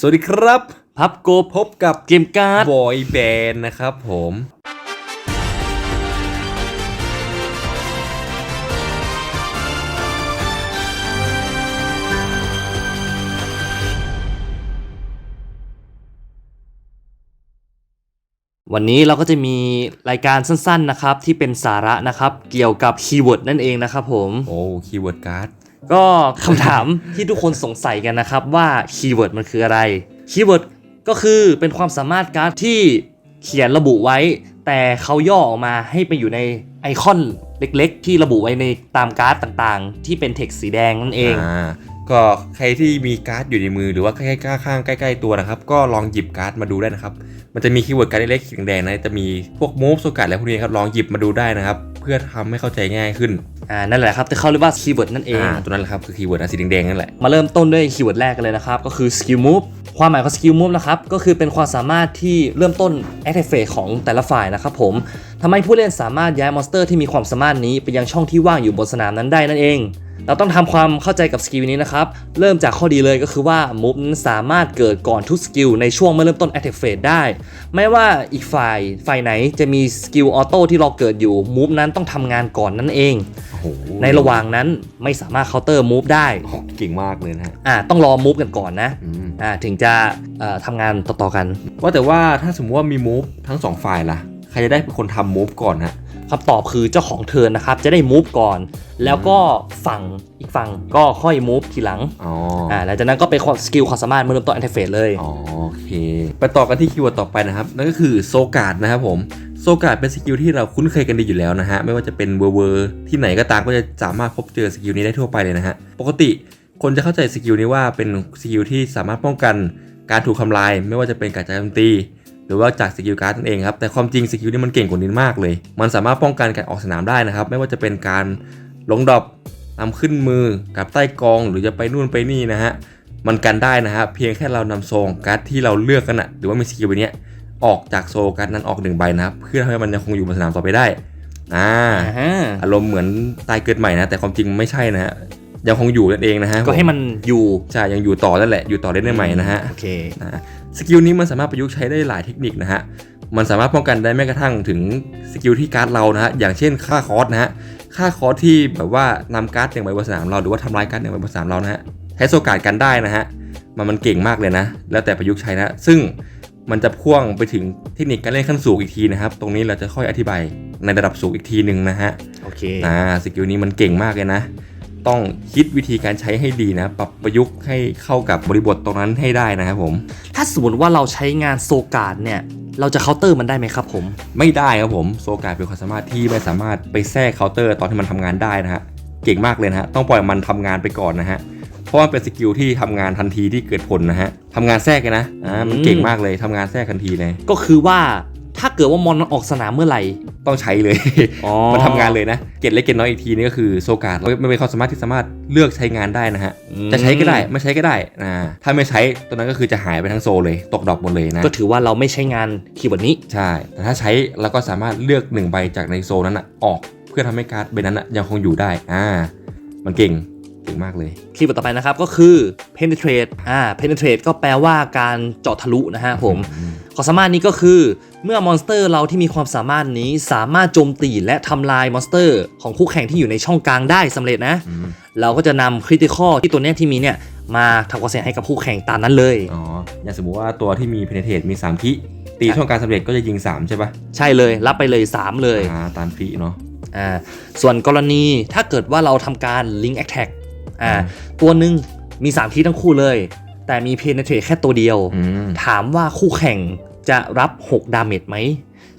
สวัสดีครับ พับโกพบกับเกมการ์ดบอยแบนด์นะครับผม วันนี้เราก็จะมีรายการสั้นๆนะครับ ที่เป็นสาระนะครับ เกี่ยวกับคีย์เวิร์ดนั่นเองนะครับผม โอ้คีย์เวิร์ดการ์ด ก็คำถามที่ทุกคนสงสัยกันนะครับว่าคีย์เวิร์ดมันคืออะไรคีย์เวิร์ดก็คือเป็นความสามารถการ์ดที่เขียนระบุไว้ แต่เขาย่อออกมาให้ไปอยู่ในไอคอนเล็กๆ ที่ระบุไว้ในตามการ์ดต่างๆ ที่เป็นเท็กซ์สีแดงนั่นเองอ่า ก็ใครที่มีการ์ดอยู่ในมือหรือว่าใกล้ๆข้างๆใกล้ๆตัวนะครับ ก็ลองหยิบการ์ดมาดูได้นะครับ มันจะมีคีย์เวิร์ดการ์ดเล็กๆสีแดงๆนะจะมีพวกมูฟโซกัดอะไรพวกนี้ครับลองหยิบมาดูได้นะครับ เพื่อทำให้เข้าใจง่ายขึ้นอ่านั่นแหละครับที่เขาเรียกว่าคีย์เวิร์ดนั่นเองอ่าตัวนั้นแหละครับคือคีย์เวิร์ดอันสีแดงๆนั่นแหละมาเริ่มต้นด้วยคีย์เวิร์ดแรกกันเลยนะครับก็คือ skill move ความหมายของ skill move นะครับก็คือเป็นความสามารถที่เริ่มต้น active phase ของแต่ละฝ่ายนะครับผมทำให้ผู้เล่นสามารถย้ายมอนสเตอร์ที่มีความสามารถนี้ไปยังช่องที่ว่างอยู่บนสนามนั้นได้นั่นเอง เราต้องทำความเข้าใจกับสกิลนี้นะครับ เริ่มจากข้อดีเลยก็คือว่า move นั้นสามารถเกิดก่อนทุกสกิลในช่วงเมื่อเริ่มต้น active phase ได้ ไม่ว่าอีกฝ่ายฝ่ายไหนจะมีสกิลออโต้ที่รอเกิดอยู่ move นั้นต้องทำงานก่อนนั่นเองโอ้โหในระหว่างนั้นไม่สามารถ counter move ได้โอ้โหเก่งมากเลยนะฮะอ่าต้องรอมูฟกันก่อนนะอืมอ่าถึงจะเอ่อทำงานต่อๆกัน ว่าแต่ว่าถ้าสมมติว่ามีมูฟทั้งสองฝ่ายล่ะใครจะได้เป็นคนทำมูฟก่อนฮะ คำตอบคือเจ้าของเทิร์นนะครับ จะได้มูฟก่อน แล้วก็ฝั่งอีกฝั่งก็ค่อยมูฟทีหลังอ๋ออ่าหลังจากนั้นก็เป็นความสกิลความสามารถเมื่อเริ่มต้นอันเทอร์เฟสเลยอ๋อโอเค ไปต่อกันที่คีย์เวิร์ดต่อไปนะครับ นั่นก็คือโซการ์ดนะครับผมโซการ์ดเป็นสกิลที่เราคุ้นเคยกันดีอยู่แล้วนะฮะ ไม่ว่าจะเป็นเวอร์เวอร์ที่ไหนก็ตามก็จะสามารถพบเจอสกิลนี้ได้ทั่วไปเลยนะฮะปกติคนจะเข้าใจสกิลนี้ว่าเป็นสกิลที่สามารถป้องกันการถูกทำลาย ไม่ว่าจะเป็นการโจมตี หรือว่าจากสกิลการ์ดนั่นเองครับแต่ความจริงสกิลนี้มันเก่งกว่านี้มากเลย มันสามารถป้องกันการออกสนามได้นะครับ ไม่ว่าจะเป็นการลงดรอปนำขึ้นมือกับใต้กองหรือจะไปนู่นไปนี่นะฮะมันกันได้นะฮะเพียงแค่เรานำโซงการ์ดที่เราเลือกกันอะหรือว่ามีสกิลใบเนี้ยออกจากโซการ์ดนั้นออกหนึ่งใบนะครับเพื่อให้มันยังคงอยู่บนสนามต่อไปได้อ่าอ่าฮะอารมณ์เหมือนตายเกิดใหม่นะ แต่ความจริงไม่ใช่นะฮะ ยังคงอยู่นั่นเองนะฮะก็ให้มันอยู่ใช่ยังอยู่ต่อนั่นแหละอยู่ต่อได้ใหม่นะฮะโอเคนะสกิลนี้มันสามารถประยุกต์ใช้ได้หลายเทคนิคนะฮะมันสามารถป้องกันได้แม้กระทั่งถึงสกิลที่การ์ดเรานะฮะอย่างเช่นค่าคอร์สนะฮะค่าคอร์สที่แบบว่านำการ์ดหนึ่งใบบนสนามเราหรือว่าทำลายการ์ดหนึ่งใบบนสนามเรานะฮะใช้โซการ์ดกันได้นะฮะมันมันเก่งมากเลยนะ แล้วแต่ประยุกต์ใช้นะ ซึ่งมันจะพ่วงไปถึงเทคนิคการเล่นขั้นสูงอีกทีนะครับ ตรงนี้เราจะค่อยอธิบายในระดับสูงอีกทีหนึ่งนะฮะ โอเคอ่าสกิลนี้มันเก่งมากเลยนะ ต้องคิดวิธีการใช้ให้ดีนะ ปรับประยุกต์ให้เข้ากับบริบทตรงนั้นให้ได้นะครับผม ถ้าสมมติว่าเราใช้งานโซการ์ดเนี่ยเราจะเคาน์เตอร์มันได้ไหมครับผม ไม่ได้ครับผมโซกาเป็นความสามารถที่ไม่สามารถไปแทรกเคาน์เตอร์ตอนที่มันทำงานได้นะฮะเก่งมากเลยนะฮะต้องปล่อยมันทำงานไปก่อนนะฮะเพราะว่าเป็นสกิลที่ทำงานทันทีที่เกิดผลนะฮะทำงานแทรกเลยนะอ่ามันเก่งมากเลยทำงานแทรกทันทีเลย ก็คือว่า ถ้าเกิดว่ามอนมันออกสนามเมื่อไหร่ต้องใช้เลยอ๋อมันทำงานเลยนะ เกตเล็กเกตน้อยอีกทีนี่ก็คือโซกาดมันเป็นความสามารถที่สามารถเลือกใช้งานได้นะฮะอืมจะใช้ก็ได้ไม่ใช้ก็ได้นะถ้าไม่ใช้ตัวนั้นก็คือจะหายไปทั้งโซเลย ตกดอกหมดเลยนะ ก็ถือว่าเราไม่ใช้งานคีย์เวิร์ดนี้ ใช่ แต่ถ้าใช้เราก็สามารถเลือกหนึ่งใบจากในโซนนั้นอะออก เพื่อทำให้การ์ดใบนั้นอะยังคงอยู่ได้อ่ามันเก่ง เก่งมากเลย คีย์เวิร์ดต่อไปนะครับก็คือ penetrate อ่า penetrate ก็แปลว่าการเจาะทะลุนะฮะผมความสามารถนี้ก็คือเมื่อมอนสเตอร์เราที่มีความสามารถนี้สามารถโจมตีและทำลายมอนสเตอร์ ของคู่แข่งที่อยู่ในช่องกลางได้สำเร็จนะอืมเราก็จะนำคริติคอลที่ตัวเนี้ยที่มีเนี่ยมาทำความเสียหายให้กับคู่แข่งตามนั้นเลย อ๋อ อย่างสมมุติว่าตัวที่มี penetrate มี3คิตีช่องการสำเร็จก็จะยิง 3 ใช่ปะใช่เลย รับไปเลย 3 เลย อ่า ตามคิเนาะ อ่า ส่วนกรณีถ้าเกิดว่าเราทำการ link attack อ่า อืมตัวหนึ่งมี3ทีทั้งคู่เลย แต่มี penetrate แค่ตัวเดียวอืมถามว่าคู่แข่งจะรับ 6 ดาเมจไหม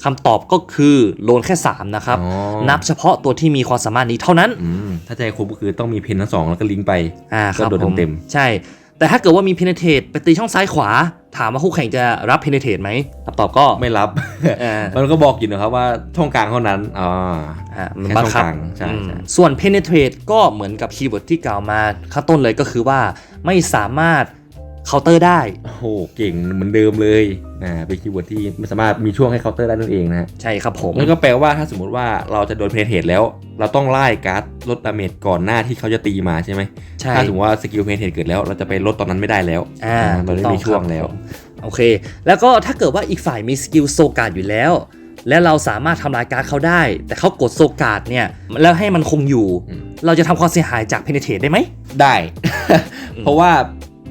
คำตอบก็คือโลนแค่ 3 นะครับอ๋อนับเฉพาะตัวที่มีความสามารถนี้เท่านั้นอืมถ้าใจครบก็คือต้องมีเพนทั้งสองแล้วก็ลิงก์ไป อ่าครับก็โดนผมเต็มใช่ แต่ถ้าเกิดว่ามี penetrate ไปตีช่องซ้ายขวา ถามว่าคู่แข่งจะรับ penetrate ไหมคำตอบก็ ไม่รับ อ่า มันก็บอกอยู่นะครับว่าช่องกลางเท่านั้นอ๋ออ่ามันแค่บังคับช่องกลางใช่อืมใช่ส่วน penetrate ก็เหมือนกับคีย์เวิร์ดที่กล่าวมาข้างต้นเลยก็คือว่าไม่สามารถ เคาน์เตอร์ได้ โอ้โหเก่งเหมือนเดิมเลยอ่าเป็นคีย์เวิร์ดที่ไม่สามารถมีช่วงให้เคาน์เตอร์ได้นั่นเองนะฮะใช่ครับผม นั่นก็แปลว่าถ้าสมมติว่าเราจะโดนเพนเทตแล้ว เราต้องไล่การ์ดลดดาเมจก่อนหน้าที่เขาจะตีมาใช่ไหมใช่ ถ้าสมมติว่าสกิลเพนเทตเกิดแล้ว เราจะไปลดตอนนั้นไม่ได้แล้วอ่าเราไม่มีช่วงแล้ว โอเค แล้วก็ถ้าเกิดว่าอีกฝ่ายมีสกิลโซการ์ดอยู่แล้ว และเราสามารถทำลายการ์ดเขาได้ แต่เขากดโซการ์ดเนี่ยแล้วให้มันคงอยู่ อืม เราจะทำความเสียหายจากเพนเทตได้ไหม ได้ เพราะว่า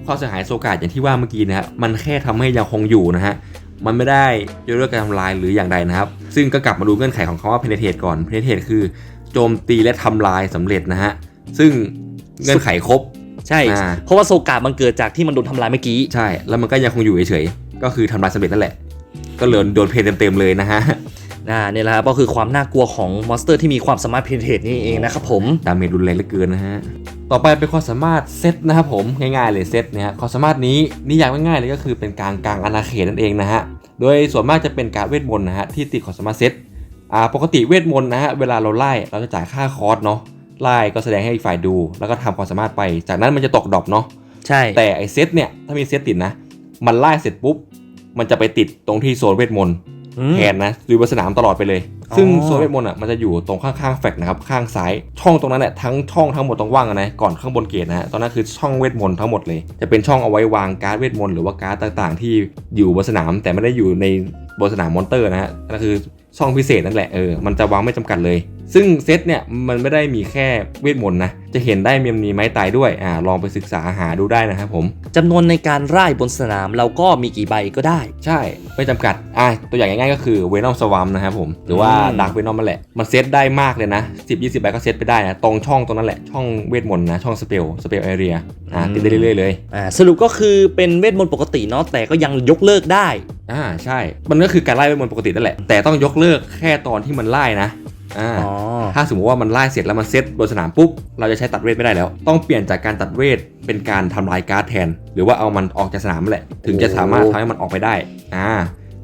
ความเสียหายโซกาดอย่างที่ว่าเมื่อกี้นะฮะมันแค่ทำให้ยังคงอยู่นะฮะมันไม่ได้ยกเลิกการทำลายหรืออย่างใดนะครับ ซึ่งก็กลับมาดูเงื่อนไขของคำว่า penetrate ก่อน penetrate คือโจมตีและทำลายสำเร็จนะฮะซึ่งเงื่อนไขครบใช่อ่าเพราะว่าโซการ์ดมันเกิดจากที่มันโดนทำลายเมื่อกี้ใช่แล้วมันก็ยังคงอยู่เฉยๆก็คือทำลายสำเร็จนั่นแหละ ก็เลยโดนเพนเต็มๆเลยนะฮะ อ่าเนี่ยแหละครับก็คือความน่ากลัวของมอนสเตอร์ที่มีความสามารถเพนเทตนี่เองนะครับผมดาเมจรุนแรงเหลือเกินนะฮะต่อไปเป็นความสามารถเซตนะครับผมง่ายๆเลยเซตเนี่ยฮะความสามารถนี้นิยามง่ายๆเลยก็คือเป็นการกลางอาณาเขตนั่นเองนะฮะโดยส่วนมากจะเป็นการเวทมนต์นะฮะที่ติดความสามารถเซตอ่าปกติเวทมนต์นะฮะเวลาเราไล่เราจะจ่ายค่าคอร์สเนาะไล่ก็แสดงให้อีกฝ่ายดู แล้วก็ทำความสามารถไป จากนั้นมันจะตกดรอปเนาะใช่ แต่ไอเซตเนี่ยถ้ามีเซตติดนะ มันไล่เสร็จปุ๊บมันจะไปติดตรงที่โซนเวทมนต์อืม แทนนะอยู่บนสนามตลอดไปเลยอ๋อซึ่งโซนเวทมนต์อะมันจะอยู่ตรงข้างๆแฟกนะครับข้างซ้ายช่องตรงนั้นแหละทั้งช่องทั้งหมดตรงว่างอะนะก่อนข้างบนเกตนะฮะตอนนั้นคือช่องเวทมนต์ทั้งหมดเลยจะเป็นช่องเอาไว้วางการ์ดเวทมนต์หรือว่าการ์ดต่างๆ ที่อยู่บนสนามแต่ไม่ได้อยู่ในบนสนามมอนเตอร์นะฮะนั่นคือช่องพิเศษนั่นแหละเออมันจะวางไม่จำกัดเลย ซึ่งเซตเนี่ยมันไม่ได้มีแค่เวทมนต์นะ จะเห็นได้มีมีไม้ตายด้วยอ่าลองไปศึกษาหาดูได้นะครับผมจำนวนในการไล่บนสนามเราก็มีกี่ใบก็ได้ ใช่ ไม่จำกัดอะตัวอย่างง่ายๆก็คือเวนอมสว m มนะครับผมหรือว่าอืมดักเวนอมมันแหละ มันเซตได้มากเลยนะ 10 20ใบก็เซตไปได้นะตรงช่องตรงนั้นแหละช่องเวทมนต์นะช่องสเปลสเปลแอเรียอะติดได้เรื่อยๆเลยอ่าสรุปก็คือเป็นเวทมนต์ปกติเนาะแต่ก็ยังยกเลิกได้อ่าใช่ มันก็คือการไล่เวทมนต์ปกตินั่นแหละแต่ต้องยกเลิกแค่ตอนที่มันไล่นะ อ่าอ๋อถ้าสมมติว่ามันไล่เสร็จแล้วมันเซตบนสนามปุ๊บ เราจะใช้ตัดเวทไม่ได้แล้ว ต้องเปลี่ยนจากการตัดเวทเป็นการทำลายการ์ดแทน หรือว่าเอามันออกจากสนามนั่นแหละ ถึงจะสามารถทำให้มันออกไปได้ อ่า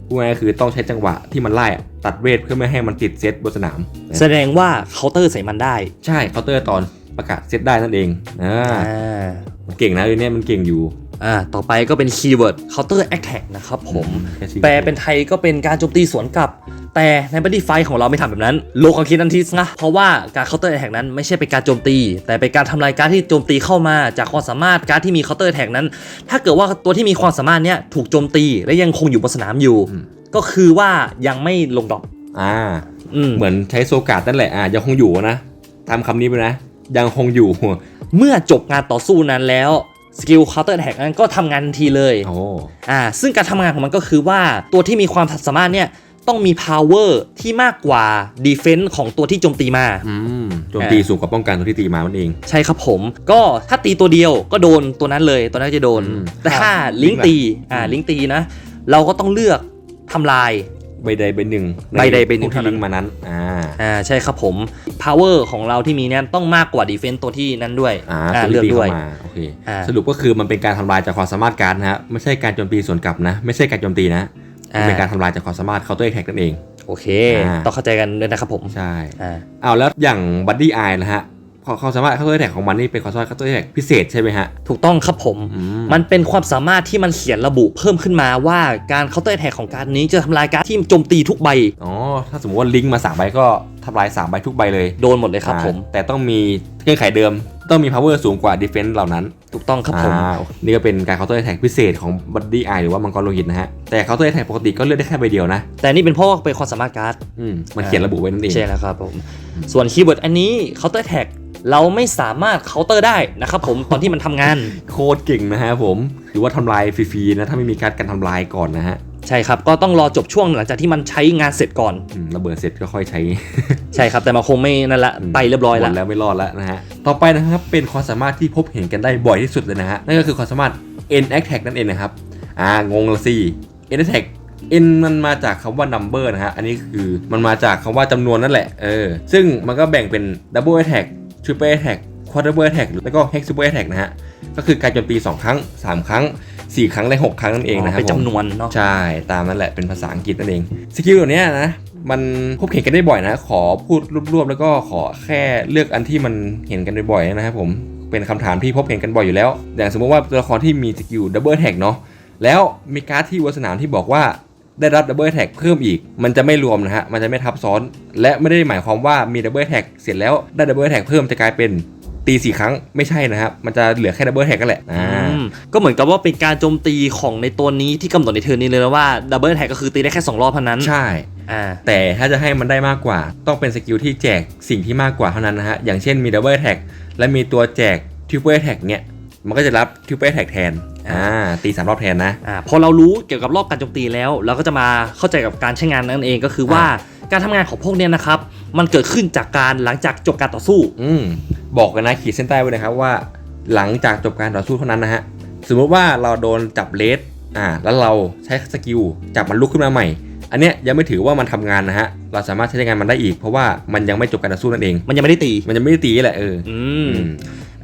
พูดง่ายๆคือต้องใช้จังหวะที่มันไล่อะตัดเวทเพื่อไม่ให้มันติดเซตบนสนาม แสดงว่าเคาน์เตอร์ใส่มันได้ ใช่เคาน์เตอร์ตอนประกาศเซตได้นั่นเอง อ่าอ่ามันเก่งนะเรื่องนี้มันเก่งอยู่อ่า ต่อไปก็เป็นคีย์เวิร์ด counter attack นะครับผมแค่ชื่อแปลเป็นไทยก็เป็นการโจมตีสวนกลับ แต่ในบัดดี้ไฟของเราไม่ทำแบบนั้น โลกความคิดนันทิสนะเพราะว่าการ counter attack นั้นไม่ใช่เป็นการโจมตี แต่เป็นการทำลายการดที่โจมตีเข้ามาจากความสามารถการดที่มี counter attack นั้น ถ้าเกิดว่าตัวที่มีความสามารถเนี้ยถูกโจมตีและยังคงอยู่บนสนามอยู่อืมก็คือว่ายังไม่ลงดรอปอ่าอืมเหมือนใช้โซการ์ดนั่นแหละอ่ายังคงอยู่นะตามคำนี้ไปนะ ยังคงอยู่ เมื่อจบงานต่อสู้นั้นแล้วสกิล counter attack นั้นก็ทำงานทันทีเลย โอ้ อ่า ซึ่งการทำงานของมันก็คือว่าตัวที่มีความสามารถเนี่ย ต้องมี power ที่มากกว่า defense ของตัวที่โจมตีมา อืมโจมตีสูงกว่าป้องกันตัวที่ตีมามันเอง ใช่ครับผม ก็ถ้าตีตัวเดียวก็โดนตัวนั้นเลย ตัวนั้นจะโดน อืมแต่ถ้าครับลิงก์ตี อ่าอืมลิงก์ตีนะ เราก็ต้องเลือกทำลาย ใบใดใบหนึ่งใบใดใบหนึ่งผู้ที่เท่านั้น ลิงก์มานั้น อ่า อ่า ใช่ครับผม power ของเราที่มีเนี่ยต้องมากกว่า defense ตัวที่นั้นด้วยอ่าอ่าตัวเลือกที่ตีด้วย เข้ามาโอเค อ่า สรุปก็คือมันเป็นการทำลายจากความสามารถการดนะฮะ ไม่ใช่การโจมตีสวนกลับนะ ไม่ใช่การโจมตีนะมัน เป็นการทำลายจากความสามารถเคาน์เตอร์แท็กนั่นเอง โอเคอ่าต้องเข้าใจกันด้วยนะครับผมใช่อ่าเอาแล้วอย่างบัดดี้ไอนะฮะความความสามารถเคาน์เตอร์แท็กของมันนี่เป็นความสามารถเคาน์เตอร์แท็กพิเศษใช่ไหมฮะ ถูกต้องครับผมอืมมันเป็นความสามารถที่มันเขียนระบุเพิ่มขึ้นมาว่าการเคาน์เตอร์แท็กของการดนี้จะทำลายการดที่โจมตีทุกใบ อ๋อ ถ้าสมมติว่าลิงก์มาสามใบก็ ทำลายสามใบทุกใบเลยโดนหมดเลยครับผมอ่าแต่ต้องมีเงื่อนไขเดิม ต้องมี power สูงกว่า defense เหล่านั้น ถูกต้องครับผมอ่านี่ก็เป็นการ counter attack พิเศษของ body eye หรือว่ามังกรโลหิตนะฮะ แต่ counter attack ปกติก็เลือกได้แค่ใบเดียวนะ แต่นี่เป็นเพราะว่าเป็นความสามารถการ์ดอืมมันเขียนระบุไว้นั่นเองใช่แล้วครับผมส่วนคีย์เวิร์ดอันนี้เคาน์เตอร์แท็กเราไม่สามารถเคาน์เตอร์ได้นะครับผมตอนที่มันทำงานโคตรเก่งนะฮะผมหรือว่าทำลายฟรีๆนะถ้าไม่มีการการทำลายก่อนนะฮะ ใช่ครับ ก็ต้องรอจบช่วงหลังจากที่มันใช้งานเสร็จก่อน อืมระเบิดเสร็จก็ค่อยใช้ ใช่ครับ แต่มันคงไม่นั่นละไปเรียบร้อยหมละ ดแล้วไม่รอดแล้วนะฮะ ต่อไปนะครับเป็นความสามารถที่พบเห็นกันได้บ่อยที่สุดเลยนะฮะ นั่นก็คือความสามารถ N attack นั่นเองนะครับ อ่างงละสิ N attack N มันมาจากคำว่า number นะฮะ อันนี้คือมันมาจากคำว่าจำนวนนั่นแหละ เออ ซึ่งมันก็แบ่งเป็น double attack triple attack quadruple attack แล้วก็ hexuple attack นะฮะ ก็คือการโจมตี 2 ครั้ง 3 ครั้ง 4 ครั้งและ6ครั้งนั่นเองนะครับเป็นผมจำนวนเนาะใช่ตามนั้นแหละเป็นภาษาอังกฤษนั่นเองสกิลตัวเนี้ยนะมันพบเห็นกันได้บ่อยนะ ขอพูดรวบๆแล้วก็ขอแค่เลือกอันที่มันเห็นกันบ่อยๆนะครับผมเป็นคำถามที่พบเห็นกันบ่อยอยู่แล้ว อย่างสมมติว่าตัวละครที่มีสกิลดับเบิลแท็กเนาะแล้วมีการ์ดที่วัสนามที่บอกว่าได้รับดับเบิลแท็กเพิ่มอีก มันจะไม่รวมนะฮะ มันจะไม่ทับซ้อน และไม่ได้หมายความว่ามีดับเบิลแท็กเสร็จแล้วได้ดับเบิลแท็กเพิ่มจะกลายเป็น ตีสี่ครั้งไม่ใช่นะครับ มันจะเหลือแค่ดับเบิลแท็กก็แหละอ่าอืมก็เหมือนกับว่าเป็นการโจมตีของในตัวนี้ที่กำหนดในเทอร์นนี้เลยนะว่าดับเบิลแท็กก็คือตีได้แค่2รอบเท่านั้นใช่อ่าแต่ถ้าจะให้มันได้มากกว่า ต้องเป็นสกิลที่แจกสิ่งที่มากกว่าเท่านั้นนะฮะอย่างเช่นมีดับเบิลแท็กและมีตัวแจกทริปเปิลแท็กเนี่ยมันก็จะรับทริปเปิลแท็กแทน อ่าตีสามรอบแทนนะอ่าพอเรารู้เกี่ยวกับรอบการโจมตีแล้ว เราก็จะมาเข้าใจกับการใช้งานนั่นเองก็คือว่าการทำงานของพวกเนี้ยนะครับ มันเกิดขึ้นจากการหลังจากจบการต่อสู้ อืมบอกกันนะขีดเส้นใต้ไว้นะครับว่า หลังจากจบการต่อสู้เท่านั้นนะฮะสมมติว่าเราโดนจับเลสอ่าแล้วเราใช้สกิลจับมันลุกขึ้นมาใหม่ อันเนี้ยยังไม่ถือว่ามันทำงานนะฮะเราสามารถใช้งานมันได้อีก เพราะว่ามันยังไม่จบการต่อสู้นั่นเอง มันยังไม่ได้ตีมันยังไม่ได้ตีแหละเอออือม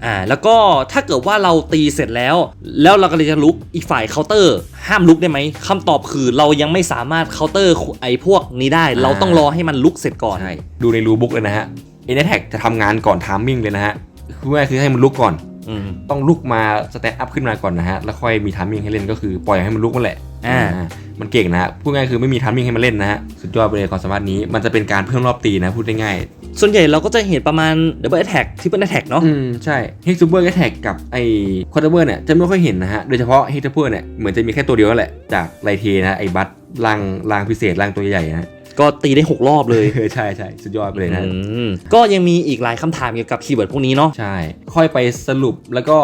อ่าแล้วก็ถ้าเกิดว่าเราตีเสร็จแล้ว แล้วเราก็เลยจะลุกอีกฝ่ายเคาน์เตอร์ ห้ามลุกได้ไหมคำตอบคือเรายังไม่สามารถเคาน์เตอร์ไอ้พวกนี้ได้ เราต้องรอให้มันลุกเสร็จก่อนใช่ดูในรูบุ๊กเลยนะฮะเอเนแท็กจะทำงานก่อนทามมิ่งเลยนะฮะคือว่าคือให้มันลุกก่อนอืมต้องลุกมาสเตตอัพขึ้นมาก่อนนะฮะแล้วค่อยมีทามมิ่งให้เล่นก็คือปล่อยให้มันลุกนั่นแหละ อ่ามันเก่งนะฮะพูดง่ายคือไม่มีทามมิ่งให้มันเล่นนะฮะสุดยอดไปเลยความสามารถนี้มันจะเป็นการเพิ่มรอบตีนะพูดได้ง่ายส่วนใหญ่เราก็จะเห็นประมาณ Double Attack Triple Attack เนาะอืมใช่เฮกซูเปอร์แท็กกับไอ้คอร์เตอร์เนี่ยจะไม่ค่อยเห็นนะฮะโดยเฉพาะเฮกซูเปอร์เนี่ยเหมือนจะมีแค่ตัวเดียวนั่นแหละจากไรเทนะไอ้บัตล่างล่างพิเศษล่างตัวใหญ่ๆนะก็ตีได้ 6 รอบเลยใช่ใช่สุดยอดไปเลยนะอืมก็ยังมีอีกหลายคำถามเกี่ยวกับคีย์เวิร์ดพวกนี้เนาะใช่ ค่อยไปสรุปแล้วก็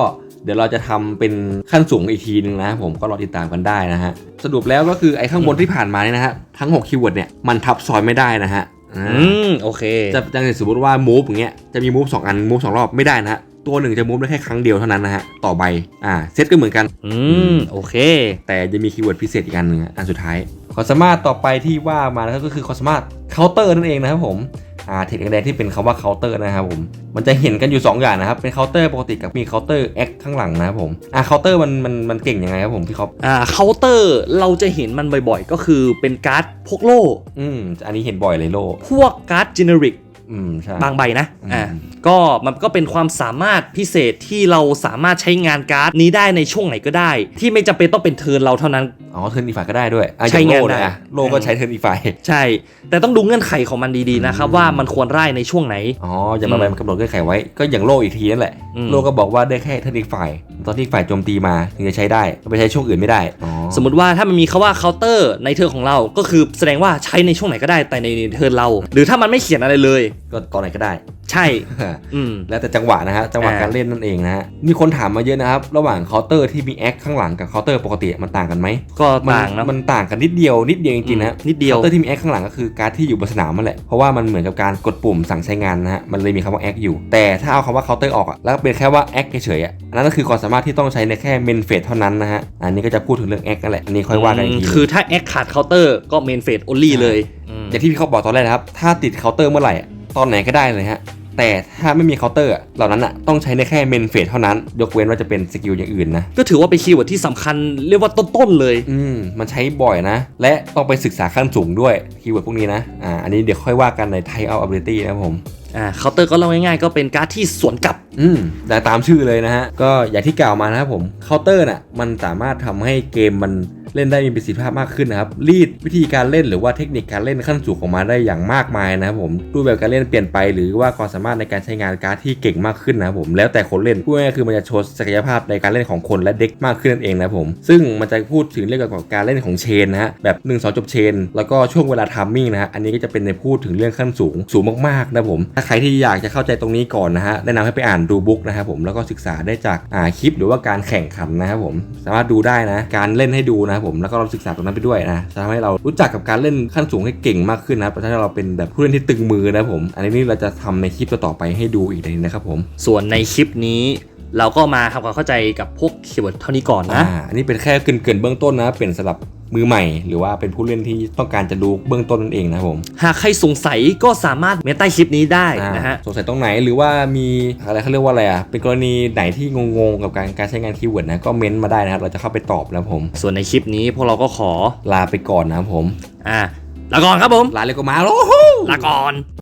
เดี๋ยวเราจะทำเป็นขั้นสูงอีกทีนึงนะผมก็รอติดตามกันได้นะฮะสรุปแล้วก็คือไอ้ข้างบนที่ผ่านมาเนี่ยนะฮะทั้ง6คีย์เวิร์ดเนี่ยมันทับซ้อนไม่ได้นะฮะอ่าอืมโอเคจะอย่างสมมติว่า move อย่างเงี้ยจะมี move 2อัน move 2รอบไม่ได้นะฮะตัวหนึ่งจะ move ได้แค่ครั้งเดียวเท่านั้นนะฮะต่อใบอ่าเซตก็เหมือนกัน อืมโอเค แต่จะมีคีย์เวิร์ดพิเศษอีกอันหนึ่งอะอันสุดท้ายความสามารถต่อไปที่ว่ามานะครับก็คือความสามารถเคาน์เตอร์นั่นเองนะครับผม อ่าเทคแดงๆที่เป็นคำว่าเคาน์เตอร์นะครับผมมันจะเห็นกันอยู่ 2 อย่างนะครับเป็นเคาน์เตอร์ปกติกับมีเคาน์เตอร์แอคข้างหลังนะครับผมอ่าเคาน์เตอร์มันมันมันเก่งยังไงครับผมพี่คอปอ่าเคาน์เตอร์เราจะเห็นมันบ่อยๆ ก็คือเป็นการ์ดพวกโล่อืมอันนี้เห็นบ่อยเลยโลพวกการ์ด generic อืมใช่ บางใบนะอืมอ่าก็มันก็เป็นความสามารถพิเศษที่เราสามารถใช้งานการ์ดนี้ได้ในช่วงไหนก็ได้ ที่ไม่จำเป็นต้องเป็นเทิร์นเราเท่านั้น อ๋อเทิร์นอีกฝ่ายก็ได้ด้วยอะใช้งานอย่โล่ได้เลยอะโลก็ใช้เทิร์นอีกฝ่ายใช่ แต่ต้องดูเงื่อนไขของมันดีๆนะครับอืมว่ามันควรไล่ในช่วงไหนอ๋ออย่ามาอืมใบมันกำหนดเงื่อนไขไว้ก็อย่างโลอีกทีนั่นแหละอืมโลก็บอกว่าได้แค่เทิร์นอีกฝ่ายตอนที่อีกฝ่ายโจมตีมาถึงจะใช้ได้ไปใช้ช่วงอื่นไม่ได้อ๋อ สมมติว่าถ้ามันมีคาว่าเคาน์เตอร์ในเทอร์ของเรา ก็คือแสดงว่าใช้ในช่วงไหนก็ได้แต่ในเทอร์เรา หรือถ้ามันไม่เขียนอะไรเลย ก็ตอนไหนก็ได้ ใช่ อืมแล้วแต่จังหวะนะฮะจังหวะอ่าการเล่นนั่นเองนะฮะมีคนถามมาเยอะนะครับ ระหว่างเคาน์เตอร์ที่มีแอคข้างหลังกับเคาน์เตอร์ปกติมันต่างกันไหมก็มัต่างนะมันต่างกันนิดเดียวนิดเดียวจริงๆนะฮะนิดเดียวเคาน์เตอร์ที่มีแอคข้างหลังก็คือการดที่อยู่บนสนามนั่นแหละเพราะว่ามันเหมือนกับการกดปุ่มสั่งใช้งานนะฮะมันเลยมีคำว่าแอคอยู่ แต่ถ้าเอาคำว่าเคาน์เตอร์ออกอะแล้วเป็นแค่ว่าแอคเฉยๆอะอันนั้นก็คือความสามารถที่ต้องใช้ในแค่เมนเฟสเท่านั้นนะฮะอันนี้ก็จะพูดถึงเรื่องแอคนั่นแหละอันนี้ค่อยว่ากันอีกทีหนึ่งคือถ้าแอคขาดเคาน์เตอร์ก็เมนเฟสโอลี่เลยอืมอย่างที่พี่เขาบอกตอนแรกนะครับถ้าติดเคาน์เตอร์เมื่อไหร่อะ ตอนไหนก็ได้เลยฮะแต่ถ้าไม่มีเคาน์เตอร์อะเหล่านั้นอะต้องใช้ในแค่เมนเฟสเท่านั้น ยกเว้นว่าจะเป็นสกิลอย่างอื่นนะ ก็ถือว่าเป็นคีย์เวิร์ดที่สำคัญเรียกว่าต้นๆเลย อืม มันใช้บ่อยนะ และต้องไปศึกษาขั้นสูงด้วยคีย์เวิร์ดพวกนี้นะ อ่า อันนี้เดี๋ยวค่อยว่ากันใน Type Out Ability นะครับผม อ่าเคาน์เตอร์ก็เล่าง่ายๆก็เป็นการ์ดที่สวนกลับ อืมแต่ตามชื่อเลยนะฮะ ก็อย่างที่กล่าวมานะครับผมเคาน์เตอร์น่ะมันสามารถทำให้เกมมันเล่นได้มีประสิทธิภาพมากขึ้นนะครับรีดวิธีการเล่นหรือว่าเทคนิคการเล่นขั้นสูงของมาได้อย่างมากมายนะครับผมรูปแบบการเล่นเปลี่ยนไป หรือว่าความสามารถในการใช้งานการ์ดที่เก่งมากขึ้นนะครับผมแล้วแต่คนเล่นพูดง่ายๆคือมันจะโชว์ศักยภาพในการเล่นของคนและเด็กมากขึ้นนั่นเองนะครับผมซึ่งมันจะพูดถึงเรื่องเกี่ยวกับการเล่นของเชนนะฮะแบบ1 2จบเชน แล้วก็ช่วงเวลาทัมมิ่งนะฮะอันนี้ก็จะเป็นในพูดถึงเรื่องขั้นสูงสูงมากๆนะครับผมถ้าใครที่อยากจะเข้าใจตรงนี้ก่อนนะฮะแนะนำให้ไปอ่านดูบุ๊กนะครับผมแล้วก็ศึกษาได้จากอ่าคลิปหรือว่าการแข่งขันนะครับผมสามารถดูได้นะ การเล่นให้ดูนะครับผมแล้วก็เราศึกษาตรงนั้นไปด้วยนะจะทำให้เรารู้จักกับการเล่นขั้นสูงให้เก่งมากขึ้นนะครับถ้าเราเป็นแบบผู้เล่นที่ตึงมือนะครับผม อันนี้นี่เราจะทำในคลิปต่อๆไปให้ดูอีกทีนะครับผม ส่วนในคลิปนี้เราก็มาทำความเข้าใจกับพวกคีย์เวิร์ดเท่านี้ก่อนนะอ่าอันนี้เป็นแค่เกรินๆเบื้องต้นนะ เป็นสำหรับ มือใหม่ หรือว่าเป็นผู้เล่นที่ต้องการจะดูเบื้องต้นนั่นเองนะครับผมหากใครสงสัยก็สามารถเมนใต้คลิปนี้ได้อ่านะฮะสงสัยตรงไหนหรือว่ามีอะไรเขาเรียกว่าอะไรอะเป็นกรณีไหนที่งงๆกับการการใช้งานคีย์เวิร์ดนะก็เม้นต์มาได้นะครับเราจะเข้าไปตอบนะครับผม ส่วนในคลิปนี้พวกเราก็ขอลาไปก่อนนะครับผมอ่าลาก่อนครับผมลาเลยก็มาโอ้โหลาก่อน